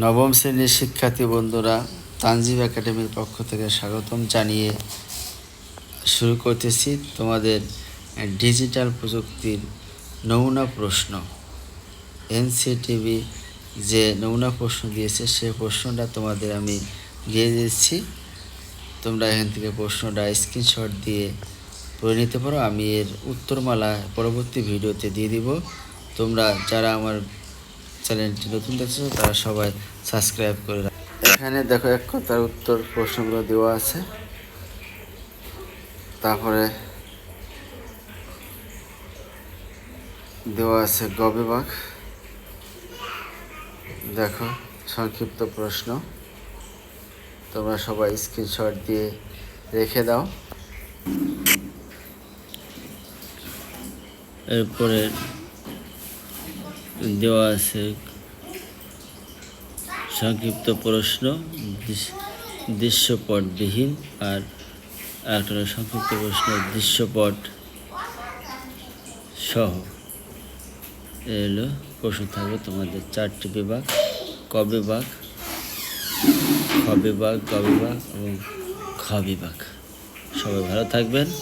নবম শ্রেণির শিক্ষার্থী বন্ধুরা তানজিব একাডেমির পক্ষ থেকে স্বাগতম জানিয়ে শুরু করতেছি তোমাদের ডিজিটাল প্রযুক্তির নমুনা প্রশ্ন। এনসিটিভি যে নমুনা প্রশ্ন দিয়েছে, সে প্রশ্নটা তোমাদের আমি দিয়ে দিচ্ছি। তোমরা এখান থেকে প্রশ্নটা স্ক্রিনশট দিয়ে করে নিতে পারো। আমি এর উত্তরমালা পরবর্তী ভিডিওতে দিয়ে দিব। তোমরা যারা আমার চ্যানেলটি নতুন দেখছ, তারা সবাই সাবস্ক্রাইব করে এখানে দেখো এক কথার উত্তর প্রশ্নগুলো দেওয়া আছে। তারপরে দেওয়া আছে গবেবাক। দেখো, সংক্ষিপ্ত প্রশ্ন। তোমরা সবাই স্ক্রিনশট দিয়ে রেখে দাও। এরপরে দেওয়া আছে। সংক্ষিপ্ত প্রশ্ন, দৃশ- দৃশ্যপটবিহীন আর একটা সংক্ষিপ্ত প্রশ্ন, দৃশ্যপট সহ। এলো প্রশ্ন থাকবে তোমাদের চারটি বিভাগ, ক বিভাগ, খ বিভাগ, গ বিভাগ এবং খ বিভাগ। সবাই ভালো থাকবেন।